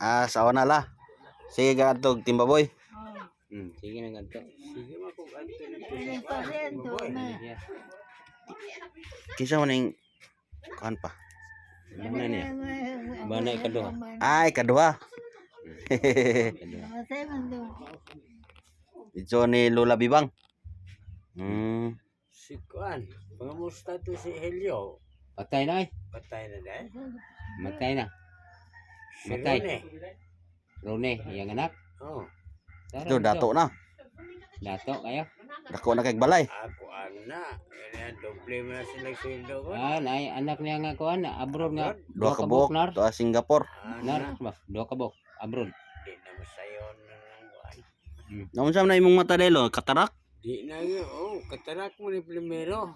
Ah, sawa na la. Sige ka tog timbaboy. Oh. Hmm, sige na ganito. Sige mo kung anto nito Ano sa pa rin to na? Yeah. Kinsa man ning kuan pa. Ano niya? Bana ikaduha. Ay, kaduha. Masay Ito ni Lola Bibang. Hmm. Si Kuan, pangamusta to si Helio. Patay na eh. Patay na dahil. Matay na. Si Matay. Rone. Rone, yung anak. Oh, Ito dato na. Dato kayo. Dako na kay balay. ako ana. Kaya doble mo na sila sweldo ko. Ah, na anak niya nga kuan, abroad nga. Duha ka buok nar. to Singapore. Nar, ba? Duha ka buok. Abroad. Di na kuan. Naunsa na imong mata delo? Katarak? Di na yun. Oh, katarak mo ni primero.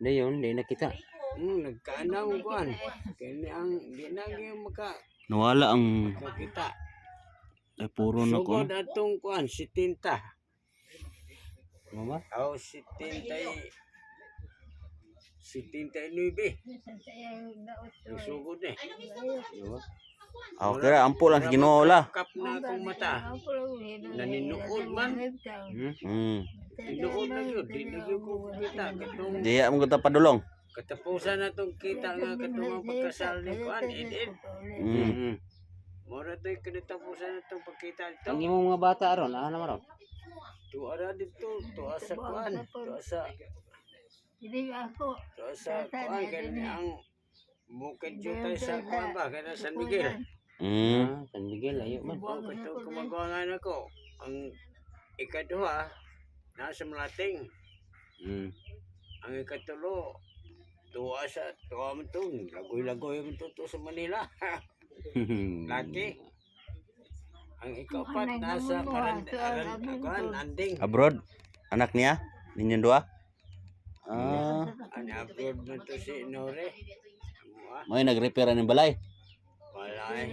Di yun, di na kita. Hmm, nagkaanang kuan. Kaya ang di na yun maka Nawala ang makita. ay puro na ko. Sugod atong kuan, si Tinta. Mo ba? Aw, si Tinta Si Tinta Nuibe. Sugod eh. Ah, Okay ra, ampo lang si Ginoo la. Kap na akong mata. Naninuod man. Hmm? Hmm. Tinuod na yun. Di na yun ko kita. Katong Diya mo kita padulong. katapusan na itong kita nga katong ang pagkasal ni Kuan. Edin. Hmm. Hmm. Mora ito'y kinatapusan na itong pagkita Ang ito. imong mga bata aron, ano naman ron? Tuara dito. Tuwa sa Kuan. Tuwa sa Hindi ako. tuwa sa Kuan. Kaya ang bukid yun tayo sa Kuan ba? Kaya San Miguel. Hmm. Ah, San Miguel, ayo man. Oh, kato kumagawangan ako. Ang ikaduha, nasa Malating. Hmm. Ang ikatulo, tuwa sa tuwa mo ito. Lagoy-lagoy mo ito sa Manila. Lagi. Ang ikapat, nasa paran, aran, aran, anding. Abroad. Anak niya? Ninyong dua? Ah, Ang abroad mo ito si Nore. May nag-repair ng balay. wala eh.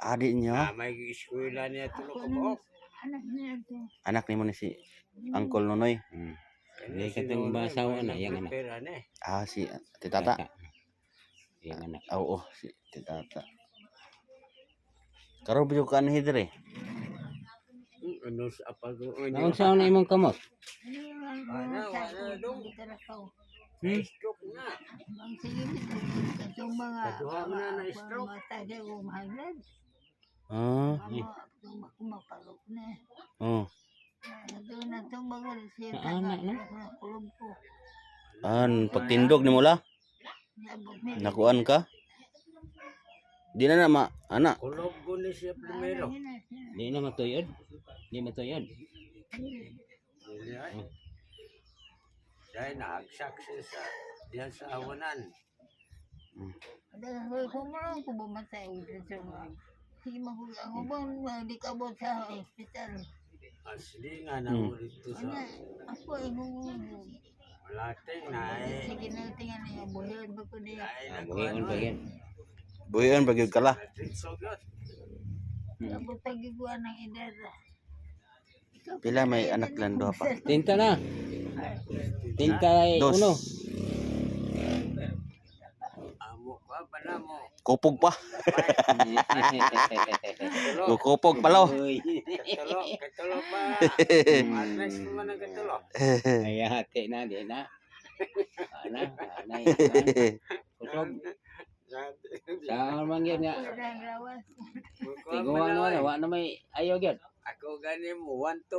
Adik niya, Ah, may eskwela niya tulo ka buok. Anak niya to. anak ni mo ni si Uncle Nonoy. Hmm. Hindi ka itong basawa na, yang anak. eh. Ah, si Titata. Yang anak. Ah, Oo, si Titata. Karo byo ka ni Hidre. Ano sa apago? Naon sa na imong kamot? Wala, wala, dong. Hmm? Stroke na. Ang sige, itong mga Kaduha mo na na stroke. mga taga umahagad. Ah, Mga kumapalok na. oh. Doon na itong mga siya. Anak na? Kulog ko. An pagtindog ni mo la, Nabot niya. nakuan ka? Di na na ma, anak. Kulog ko ni siya primero. Di na matuyod. Di matuyod. Dili ay. Dahil naagsak siya sa diyan sa awanan. Dahil kung marang ko bumatay ulit sa mga. Sige mahulang ko bang di ka abot sa hospital. Asli nga na mo dito sa Ana, ako ay ngungulo. malating na eh. Sige na tingnan niya, buhiyan ba ko niya. Ah, mo pa eh. yan. Buyon bagyod ka la. Sugot. Abot tagiguan ng edad. Pila may anak lang duha pa. Tinta na. Tinta ay Dos. Amo ka pa na mo. Kupog pa. Kupog pa lo. Katulo. Katulo pa. Atlas mo man ang katulo. Ay, hati na, di na. Ana, ana. Kusog. Sa man gyud nga. Tiguan mo na, wa na may ayaw gyud. Ako ganin mo. One to